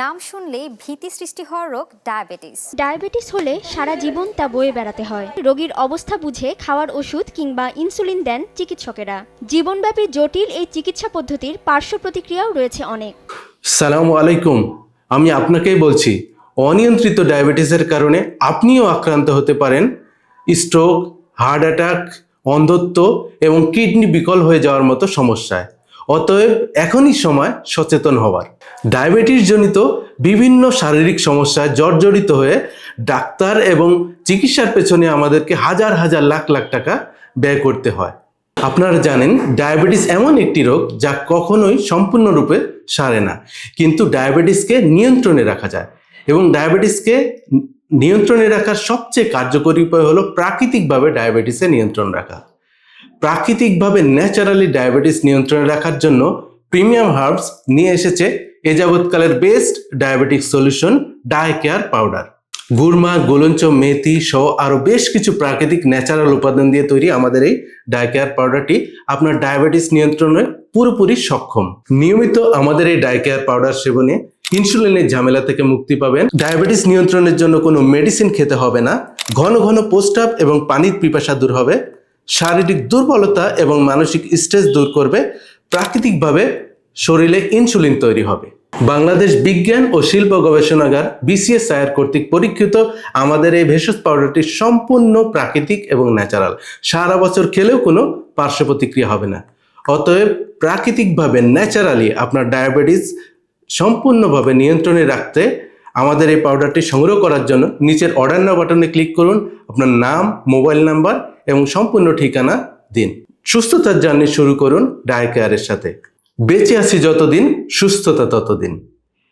নাম শুনলেই ভীতি সৃষ্টি হওয়ার রোগ ডায়াবেটিস। ডায়াবেটিস হলে সারা জীবন তা বয়ে বেড়াতে হয়। রোগীর অবস্থা বুঝে খাওয়ার ওষুধ কিংবা ইনসুলিন দেন চিকিৎসকেরা। জীবনব্যাপী জটিল এই চিকিৎসা পদ্ধতির পার্শ্ব প্রতিক্রিয়াও রয়েছে অনেক। সালাম আলাইকুম। আমি আপনাকেই বলছি অনিয়ন্ত্রিত ডায়াবেটিসের কারণে আপনিও আক্রান্ত হতে পারেন। স্ট্রোক হার্ট অ্যাটাক অন্ধত্ব এবং কিডনি বিকল হয়ে যাওয়ার মতো সমস্যায়। অতএব এখনই সময় সচেতন হওয়ার। ডায়াবেটিস জনিত বিভিন্ন শারীরিক সমস্যায় জর্জরিত হয়ে ডাক্তার এবং চিকিৎসার পেছনে আমাদেরকে হাজার হাজার লাখ লাখ টাকা ব্যয় করতে হয়। আপনারা জানেন, ডায়াবেটিস এমন একটি রোগ যা কখনোই সম্পূর্ণরূপে সারে না, কিন্তু ডায়াবেটিসকে নিয়ন্ত্রণে রাখা যায় এবং ডায়াবেটিসকে নিয়ন্ত্রণে রাখার সবচেয়ে কার্যকরী উপায় হলো প্রাকৃতিকভাবে ডায়াবেটিসে নিয়ন্ত্রণ রাখা। প্রাকৃতিকভাবে ন্যাচারালি ডায়াবেটিস নিয়ন্ত্রণে রাখার জন্য প্রিমিয়াম হার্বস নিয়ে এসেছে এ যাবৎকালের best diabetic solution, dia care powder. গুড়মা, গোলঞ্চ, মেথি সহ আরও বেশ কিছু প্রাকৃতিক ন্যাচারাল উপাদান দিয়ে তৈরি আমাদের এই ডাইকেয়ার পাউডারটি আপনার ডায়াবেটিস নিয়ন্ত্রণে পুরোপুরি সক্ষম। নিয়মিত আমাদের এই ডাইকেয়ার পাউডার সেবনে ইনসুলিনের ঝামেলা থেকে মুক্তি পাবেন। ডায়াবেটিস নিয়ন্ত্রণের জন্য কোনো মেডিসিন খেতে হবে না। ঘন ঘন পোস্টাপ এবং পানির পিপাসা দূর হবে। শারীরিক দুর্বলতা এবং মানসিক স্ট্রেস দূর করবে, প্রাকৃতিকভাবে শরীরে ইনসুলিন তৈরি হবে। বাংলাদেশ বিজ্ঞান ও শিল্প গবেষণাগার বিসিএস আয়ার কর্তৃক পরীক্ষিত আমাদের এই ভেষজ পাউডারটি সম্পূর্ণ প্রাকৃতিক এবং ন্যাচারাল সারা বছর খেলেও কোনো পার্শ্ব প্রতিক্রিয়া হবে না। অতএব প্রাকৃতিকভাবে ন্যাচারালি আপনার ডায়াবেটিস সম্পূর্ণভাবে নিয়ন্ত্রণে রাখতে আমাদের এই পাউডারটি সংগ্রহ করার জন্য নিচের অর্ডার বাটনে ক্লিক করুন। আপনার নাম মোবাইল নাম্বার এবং সম্পূর্ণ ঠিকানা দিন। সুস্থতার জার্নি শুরু করুন ডায়াকেয়ারের সাথে। বেঁচে আছি যতদিন, সুস্থতা ততদিন।